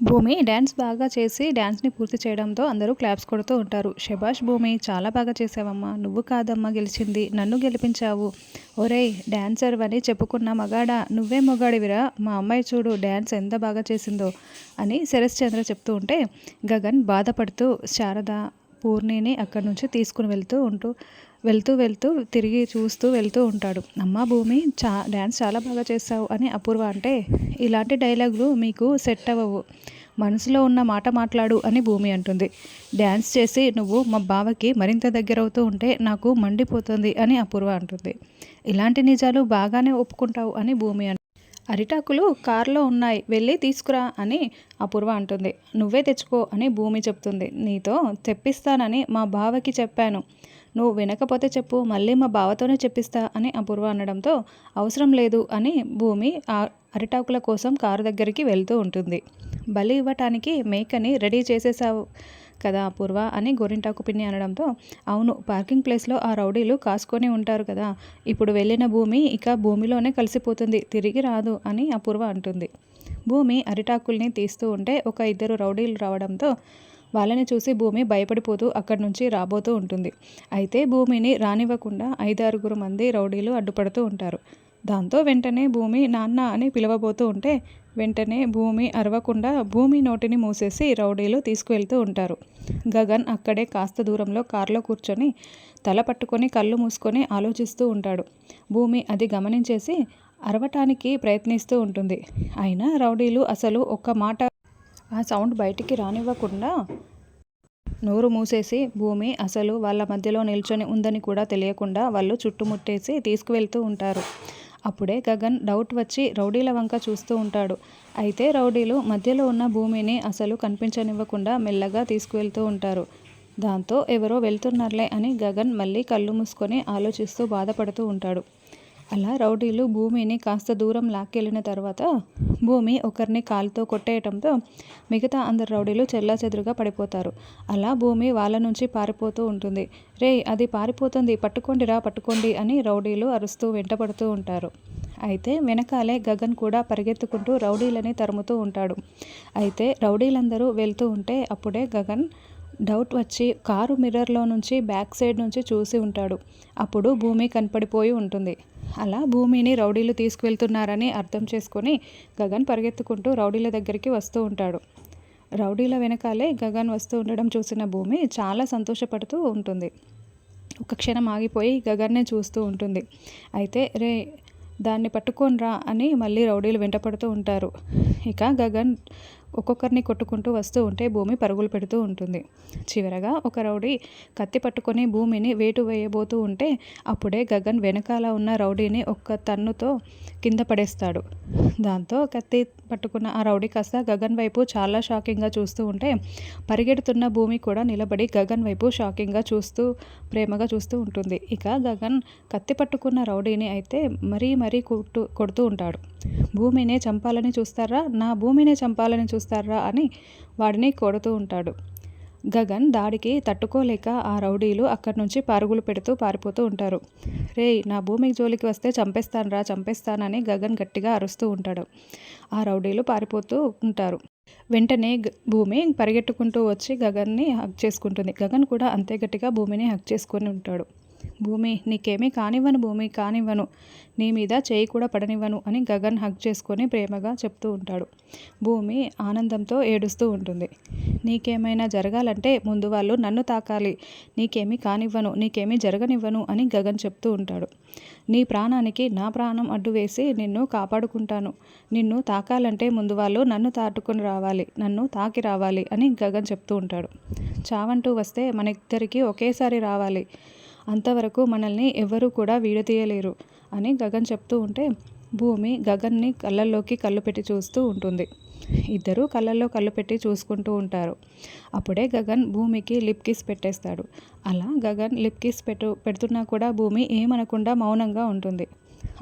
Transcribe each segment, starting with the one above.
భూమి డ్యాన్స్ బాగా చేసి డ్యాన్స్ని పూర్తి చేయడంతో అందరూ క్లాప్స్ కొడుతూ ఉంటారు. శభాష్ భూమి చాలా బాగా చేసావమ్మా. నువ్వు కాదమ్మా గెలిచింది. నన్ను గెలిపించావు. ఒరేయ్ డ్యాన్సర్ అని చెప్పుకున్న మగాడా. నువ్వే మొగాడివిరా. మా అమ్మాయి చూడు డ్యాన్స్ ఎంత బాగా చేసిందో అని శరత్ చంద్ర చెప్తూ ఉంటే గగన్ బాధపడుతూ శారద పూర్ణిని అక్కడి నుంచి తీసుకుని వెళ్తూ ఉంటూ వెళ్తూ వెళ్తూ తిరిగి చూస్తూ వెళ్తూ ఉంటాడు. అమ్మ భూమి చా డ్యాన్స్ చాలా బాగా చేస్తావు అని అపూర్వ అంటే ఇలాంటి డైలాగులు మీకు సెట్ అవ్వవు. మనసులో ఉన్న మాట మాట్లాడు అని భూమి అంటుంది. డ్యాన్స్ చేసి నువ్వు మా బావకి మరింత దగ్గర అవుతూ ఉంటే నాకు మండిపోతుంది అని అపూర్వ అంటుంది. ఇలాంటి నిజాలు బాగానే ఒప్పుకుంటావు అని భూమి అంటుంది అరిటాకులు కారులో ఉన్నాయి వెళ్ళి తీసుకురా అని అపూర్వ అంటుంది. నువ్వే తెచ్చుకో అని భూమి చెప్తుంది. నీతో తెప్పిస్తానని మా బావకి చెప్పాను. నువ్వు వినకపోతే చెప్పు మళ్ళీ మా బావతోనే చెప్పిస్తా అని అపూర్వ అనడంతో అవసరం లేదు అని భూమి అరిటాకుల కోసం కారు దగ్గరికి వెళ్తూ ఉంటుంది. బలి ఇవ్వటానికి మేకని రెడీ చేసేసావు కదా అపూర్వ అని గోరింటాకు పిన్ని అనడంతో అవును పార్కింగ్ ప్లేస్లో ఆ రౌడీలు కాసుకొని ఉంటారు కదా ఇప్పుడు వెళ్ళిన భూమి ఇక భూమిలోనే కలిసిపోతుంది తిరిగి రాదు అని అపూర్వ అంటుంది. భూమి అరిటాకుల్ని తీస్తూ ఉంటే ఒక ఇద్దరు రౌడీలు రావడంతో వాళ్ళని చూసి భూమి భయపడిపోతూ అక్కడి నుంచి రాబోతూ ఉంటుంది. అయితే భూమిని రానివ్వకుండా ఐదారుగురు మంది రౌడీలు అడ్డుపడుతూ ఉంటారు. దాంతో వెంటనే భూమి నాన్న అని పిలవబోతూ ఉంటే వెంటనే భూమి అరవకుండా భూమి నోటిని మూసేసి రౌడీలు తీసుకువెళ్తూ ఉంటారు. గగన్ అక్కడే కాస్త దూరంలో కారులో కూర్చొని తల పట్టుకొని కళ్ళు మూసుకొని ఆలోచిస్తూ ఉంటాడు. భూమి అది గమనించేసి అరవటానికి ప్రయత్నిస్తూ ఉంటుంది. అయినా రౌడీలు అసలు ఒక్క మాట ఆ సౌండ్ బయటికి రానివ్వకుండా నోరు మూసేసి భూమి అసలు వాళ్ళ మధ్యలో నిల్చొని ఉందని కూడా తెలియకుండా వాళ్ళు చుట్టుముట్టేసి తీసుకువెళ్తూ ఉంటారు. అప్పుడే గగన్ డౌట్ వచ్చి రౌడీల వంక చూస్తూ ఉంటాడు. అయితే రౌడీలు మధ్యలో ఉన్న భూమిని అసలు కనిపించనివ్వకుండా మెల్లగా తీసుకువెళ్తూ ఉంటారు. దాంతో ఎవరో వెళ్తున్నారులే అని గగన్ మళ్ళీ కళ్ళు మూసుకొని ఆలోచిస్తూ బాధపడుతూ ఉంటాడు. అలా రౌడీలు భూమిని కాస్త దూరం లాక్కెళ్ళిన తర్వాత భూమి ఒకరిని కాలుతో కొట్టేయటంతో మిగతా అందరు రౌడీలు చెల్లాచెదురుగా పడిపోతారు. అలా భూమి వాళ్ళ నుంచి పారిపోతూ ఉంటుంది. రే అది పారిపోతుంది. పట్టుకోండిరా పట్టుకోండి అని రౌడీలు అరుస్తూ వెంటపడుతూ ఉంటారు. అయితే వెనకాలే గగన్ కూడా పరిగెత్తుకుంటూ రౌడీలని తరుముతూ ఉంటాడు. అయితే రౌడీలందరూ వెళ్తూ ఉంటే అప్పుడే గగన్ డౌట్ వచ్చి కారు మిర్రర్లో నుంచి బ్యాక్ సైడ్ నుంచి చూసి ఉంటాడు. అప్పుడు భూమి కనపడిపోయి ఉంటుంది. అలా భూమిని రౌడీలు తీసుకువెళ్తున్నారని అర్థం చేసుకొని గగన్ పరిగెత్తుకుంటూ రౌడీల దగ్గరికి వస్తూ ఉంటాడు. రౌడీల వెనకాలే గగన్ వస్తూ ఉండడం చూసిన భూమి చాలా సంతోషపడుతూ ఉంటుంది. ఒక క్షణం ఆగిపోయి గగన్నే చూస్తూ ఉంటుంది. అయితే రే దాన్ని పట్టుకోనరా అని మళ్ళీ రౌడీలు వెంటపడుతూ ఉంటారు. ఇక గగన్ ఒక్కొక్కరిని కొట్టుకుంటూ వస్తూ ఉంటే భూమి పరుగులు పెడుతూ ఉంటుంది. చివరగా ఒక రౌడీ కత్తి పట్టుకొని భూమిని వేటు వేయబోతూ ఉంటే అప్పుడే గగన్ వెనకాల ఉన్న రౌడీని ఒక్క తన్నుతో కింద పడేస్తాడు. దాంతో కత్తి పట్టుకున్న ఆ రౌడీ కాస్త గగన్ వైపు చాలా షాకింగ్గా చూస్తూ ఉంటే పరిగెడుతున్న భూమి కూడా నిలబడి గగన్ వైపు షాకింగ్గా చూస్తూ ప్రేమగా చూస్తూ ఉంటుంది. ఇక గగన్ కత్తి పట్టుకున్న రౌడీని అయితే మరీ మరీ కొట్టు కొడుతూ ఉంటాడు. భూమినే చంపాలని చూస్తారా? నా భూమినే చంపాలని చూస్తారా? అని వాడిని కొడుతూ ఉంటాడు. గగన్ దాడికి తట్టుకోలేక ఆ రౌడీలు అక్కడి నుంచి పరుగులు పెడుతూ పారిపోతూ ఉంటారు. రే నా భూమికి జోలికి వస్తే చంపేస్తానరా చంపేస్తానని గగన్ గట్టిగా అరుస్తూ ఉంటాడు. ఆ రౌడీలు పారిపోతూ ఉంటారు. వెంటనే భూమి పరిగెట్టుకుంటూ వచ్చి గగన్ని హక్ చేసుకుంటుంది. గగన్ కూడా అంతే గట్టిగా భూమిని హక్ చేసుకొని ఉంటాడు. భూమి నీకేమీ కానివ్వను భూమి కానివ్వను. నీ మీద చేయి కూడా పడనివ్వను అని గగన్ హగ్ చేసుకొని ప్రేమగా చెప్తూ ఉంటాడు. భూమి ఆనందంతో ఏడుస్తూ ఉంటుంది. నీకేమైనా జరగాలంటే ముందు వాళ్ళు నన్ను తాకాలి. నీకేమీ కానివ్వను నీకేమీ జరగనివ్వను అని గగన్ చెప్తూ ఉంటాడు. నీ ప్రాణానికి నా ప్రాణం అడ్డు వేసి నిన్ను కాపాడుకుంటాను. నిన్ను తాకాలంటే ముందు వాళ్ళు నన్ను తాటుకొని రావాలి నన్ను తాకి రావాలి అని గగన్ చెప్తూ ఉంటాడు. చావంటూ వస్తే మన ఇద్దరికీ ఒకేసారి రావాలి. అంతవరకు మనల్ని ఎవరూ కూడా వీడతీయలేరు అని గగన్ చెప్తూ ఉంటే భూమి గగన్ని కళ్ళల్లోకి కళ్ళు పెట్టి చూస్తూ ఉంటుంది. ఇద్దరూ కళ్ళల్లో కళ్ళు పెట్టి చూసుకుంటూ ఉంటారు. అప్పుడే గగన్ భూమికి లిప్ కిస్ పెట్టేస్తాడు. అలా గగన్ లిప్ కిస్ పెట్టు పెడుతున్నా కూడా భూమి ఏమనకుండా మౌనంగా ఉంటుంది.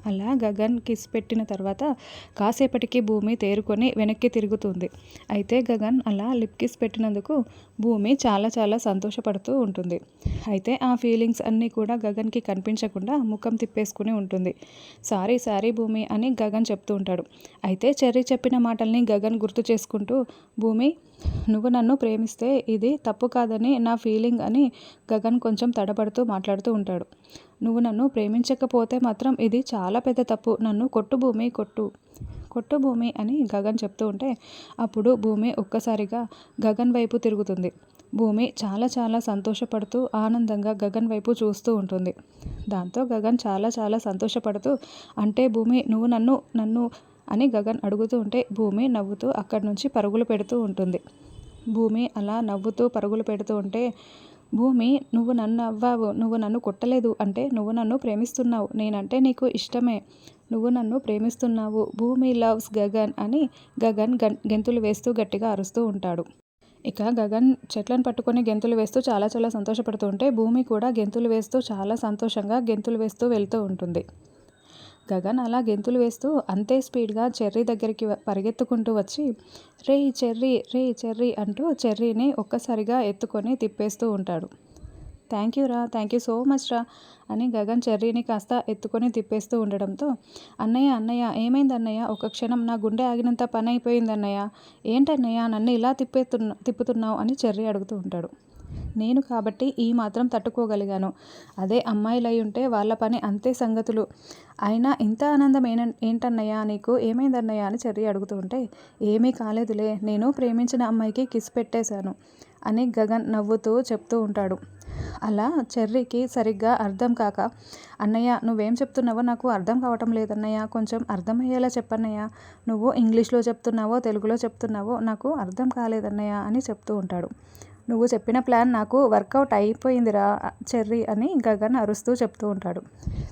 అలా గగన్ కిస్ పెట్టిన తర్వాత కాసేపటికి భూమి తేరుకొని వెనక్కి తిరుగుతుంది. అయితే గగన్ అలా లిప్ కిస్ పెట్టినందుకు భూమి చాలా చాలా సంతోషపడుతూ ఉంటుంది. అయితే ఆ ఫీలింగ్స్ అన్నీ కూడా గగన్కి కనిపించకుండా ముఖం తిప్పేసుకుని ఉంటుంది. సారీ సారీ భూమి అని గగన్ చెప్తూ ఉంటాడు. అయితే చెర్రీ చెప్పిన మాటల్ని గగన్ గుర్తు చేసుకుంటూ భూమి నువ్వు నన్ను ప్రేమిస్తే ఇది తప్పు కాదని నా ఫీలింగ్ అని గగన్ కొంచెం తడబడుతూ మాట్లాడుతూ ఉంటాడు. నువ్వు నన్ను ప్రేమించకపోతే మాత్రం ఇది చాలా చాలా పెద్ద తప్పు. నన్ను కొట్టు భూమి కొట్టు కొట్టు భూమి అని గగన్ చెప్తూ ఉంటే అప్పుడు భూమి ఒక్కసారిగా గగన్ వైపు తిరుగుతుంది. భూమి చాలా చాలా సంతోషపడుతూ ఆనందంగా గగన్ వైపు చూస్తూ ఉంటుంది. దాంతో గగన్ చాలా చాలా సంతోషపడుతూ అంటే భూమి నువ్వు నన్ను నన్ను అని గగన్ అడుగుతూ ఉంటే భూమి నవ్వుతూ అక్కడి నుంచి పరుగులు పెడుతూ ఉంటుంది. భూమి అలా నవ్వుతూ పరుగులు పెడుతూ ఉంటే భూమి నువ్వు నన్ను అవ్వావు నువ్వు నన్ను కొట్టలేదు అంటే నువ్వు నన్ను ప్రేమిస్తున్నావు నేనంటే నీకు ఇష్టమే నువ్వు నన్ను ప్రేమిస్తున్నావు భూమి లవ్స్ గగన్ అని గగన్ గెంతులు వేస్తూ గట్టిగా అరుస్తూ ఉంటాడు. ఇక గగన్ చెట్లను పట్టుకొని గెంతులు వేస్తూ చాలా చాలా సంతోషపడుతూ ఉంటే భూమి కూడా గెంతులు వేస్తూ చాలా సంతోషంగా గెంతులు వేస్తూ వెళ్తూ ఉంటుంది. గగన్ అలా గెంతులు వేస్తూ అంతే స్పీడ్గా చెర్రీ దగ్గరికి పరిగెత్తుకుంటూ వచ్చి రే చెర్రీ రే చెర్రీ అంటూ చెర్రీని ఒక్కసారిగా ఎత్తుకొని తిప్పేస్తూ ఉంటాడు. థ్యాంక్ యూ రా థ్యాంక్ యూ సో మచ్ రా అని గగన్ చెర్రీని కాస్త ఎత్తుకొని తిప్పేస్తూ ఉండడంతో అన్నయ్య అన్నయ్య ఏమైంది అన్నయ్య? ఒక క్షణం నా గుండె ఆగినంత పని అయిపోయింది అన్నయ్య. ఏంటన్నయ్య? నన్ను ఇలా తిప్పేతున్నా తిప్పుతున్నావు అని చెర్రీ అడుగుతూ ఉంటాడు. నేను కాబట్టి ఈ మాత్రం తట్టుకోగలిగాను. అదే అమ్మాయిలై ఉంటే వాళ్ళ పని అంతే సంగతులు. అయినా ఇంత ఆనందం ఏన ఏంటన్నయ్యా నీకు? ఏమైందన్నయ్యా అని చెర్రీ అడుగుతూ ఉంటే ఏమీ కాలేదులే నేను ప్రేమించిన అమ్మాయికి కిస్ పెట్టేశాను అని గగన్ నవ్వుతూ చెప్తూ ఉంటాడు. అలా చెర్రీకి సరిగ్గా అర్థం కాక అన్నయ్య నువ్వేం చెప్తున్నావో నాకు అర్థం కావటం లేదన్నయ్య కొంచెం అర్థమయ్యేలా చెప్పన్నయ్య. నువ్వు ఇంగ్లీష్లో చెప్తున్నావో తెలుగులో చెప్తున్నావో నాకు అర్థం కాలేదన్నయ్య అని చెప్తూ ఉంటాడు. నువ్వు చెప్పిన ప్లాన్ నాకు వర్కౌట్ అయిపోయిందిరా చెర్రీ అని గగన్ అరుస్తూ చెప్తూ ఉంటాడు.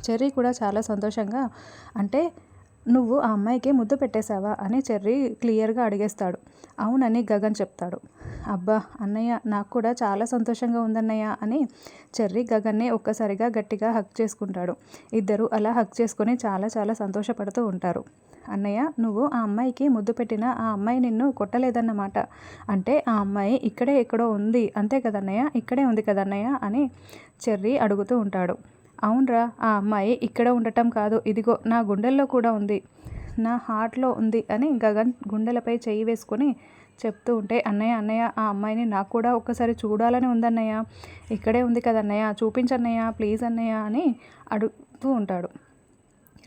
చెర్రీ కూడా చాలా సంతోషంగా అంటే నువ్వు ఆ అమ్మాయికి ముద్దు పెట్టేశావా అని చెర్రీ క్లియర్గా అడిగేస్తాడు. అవునని గగన్ చెప్తాడు. అబ్బా అన్నయ్య నాకు కూడా చాలా సంతోషంగా ఉందన్నయ్య అని చెర్రీ గగన్ని ఒక్కసారిగా గట్టిగా హక్ చేసుకుంటాడు. ఇద్దరు అలా హక్ చేసుకొని చాలా చాలా సంతోషపడుతూ ఉంటారు. అన్నయ్య నువ్వు ఆ అమ్మాయికి ముద్దు పెట్టిన ఆ అమ్మాయి నిన్ను కొట్టలేదన్నమాట. అంటే ఆ అమ్మాయి ఇక్కడే ఎక్కడో ఉంది. అంతే కదన్నయ్య? ఇక్కడే ఉంది కదన్నయ్య? అని చెర్రీ అడుగుతూ ఉంటాడు. అవునరా ఆ అమ్మాయి ఇక్కడ ఉండటం కాదు. ఇదిగో నా గుండెల్లో కూడా ఉంది. నా హార్ట్లో ఉంది అని గగన్ గుండెలపై చెయ్యి వేసుకొని చెప్తూ ఉంటే అన్నయ్య అన్నయ్య ఆ అమ్మాయిని నాకు కూడా ఒక్కసారి చూడాలని ఉందన్నయ్య. ఇక్కడే ఉంది కదన్నయ్య. చూపించన్నయ్య ప్లీజ్ అన్నయ్య అని అడుగుతూ ఉంటాడు.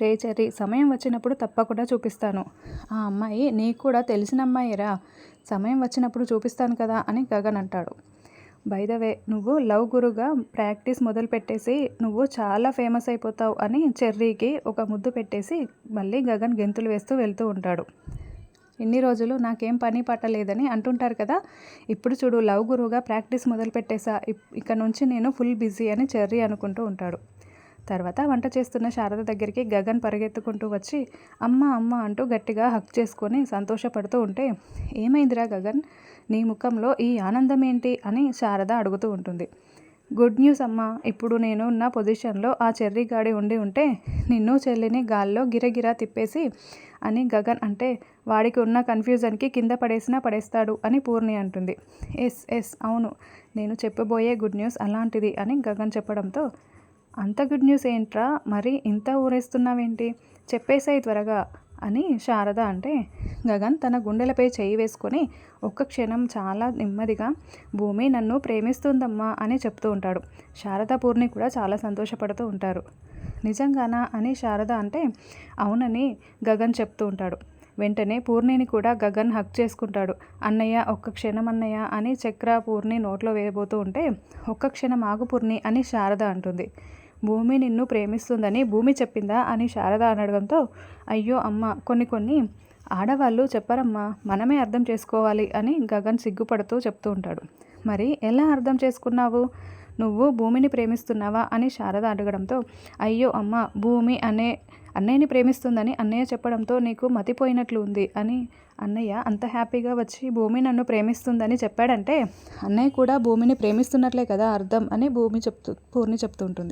రే చెర్రీ సమయం వచ్చినప్పుడు తప్పకుండా చూపిస్తాను. ఆ అమ్మాయి నీకు కూడా తెలిసిన అమ్మాయిరా. సమయం వచ్చినప్పుడు చూపిస్తాను కదా అని గగన్ అంటాడు. బైదవే నువ్వు లవ్ గురుగా ప్రాక్టీస్ మొదలు పెట్టేసి నువ్వు చాలా ఫేమస్ అయిపోతావు అని చెర్రీకి ఒక ముద్దు పెట్టేసి మళ్ళీ గగన్ గెంతులు వేస్తూ వెళ్తూ ఉంటాడు. ఇన్ని రోజులు నాకేం పని పట్టలేదని అంటుంటారు కదా. ఇప్పుడు చూడు లవ్ గురువుగా ప్రాక్టీస్ మొదలు పెట్టేసా. ఇక నుంచి నేను ఫుల్ బిజీ అని చెర్రీ అనుకుంటూ ఉంటాడు. తర్వాత వంట చేస్తున్న శారద దగ్గరికి గగన్ పరిగెత్తుకుంటూ వచ్చి అమ్మ అమ్మ అంటూ గట్టిగా హక్ చేసుకొని సంతోషపడుతూ ఉంటే ఏమైందిరా గగన్? నీ ముఖంలో ఈ ఆనందం ఏంటి అని శారద అడుగుతూ ఉంటుంది. గుడ్ న్యూస్ అమ్మ. ఇప్పుడు నేను ఉన్న పొజిషన్లో ఆ చెర్రీ గాడి ఉండి ఉంటే నిన్ను చెల్లిని గాల్లో గిరగిరా తిప్పేసి అని గగన్ అంటే వాడికి ఉన్న కన్ఫ్యూజన్కి కింద పడేసినా పడేస్తాడు అని పూర్ణి అంటుంది. ఎస్ ఎస్ అవును. నేను చెప్పబోయే గుడ్ న్యూస్ అలాంటిది అని గగన్ చెప్పడంతో అంత గుడ్ న్యూస్ ఏంట్రా? మరి ఇంత ఊరేస్తున్నావేంటి? చెప్పేసాయి త్వరగా అని శారద అంటే గగన్ తన గుండెలపై చేయి వేసుకొని ఒక్క క్షణం చాలా నెమ్మదిగా భూమి నన్ను ప్రేమిస్తుందమ్మా అని చెప్తూ ఉంటాడు. శారద పూర్ణి కూడా చాలా సంతోషపడుతూ ఉంటారు. నిజంగానా? అని శారద అంటే అవునని గగన్ చెప్తూ ఉంటాడు. వెంటనే పూర్ణిని కూడా గగన్ హక్ చేసుకుంటాడు. అన్నయ్య ఒక్క క్షణం అన్నయ్య అని చక్ర పూర్ణి నోట్లో వేయబోతూ ఉంటే ఒక్క క్షణం ఆగు పూర్ణి అని శారద అంటుంది. భూమి నిన్ను ప్రేమిస్తుందని భూమి చెప్పిందా అని శారద అనడంతో అయ్యో అమ్మ కొన్ని కొన్ని ఆడవాళ్ళు చెప్పరమ్మా మనమే అర్థం చేసుకోవాలి అని గగన్ సిగ్గుపడుతూ చెప్తూ ఉంటాడు. మరి ఎలా అర్థం చేసుకున్నావు? నువ్వు భూమిని ప్రేమిస్తున్నావా అని శారద అడగడంతో అయ్యో అమ్మ భూమి అనే అన్నయ్యని ప్రేమిస్తుందని అన్నయ్య చెప్పడంతో నీకు మతిపోయినట్లు ఉంది అని అన్నయ్య అంత హ్యాపీగా వచ్చి భూమి నన్ను ప్రేమిస్తుందని చెప్పాడంటే అన్నయ్య కూడా భూమిని ప్రేమిస్తున్నట్లే కదా అర్థం అని భూమి చెప్తూ పూర్ణి చెప్తూ ఉంటుంది.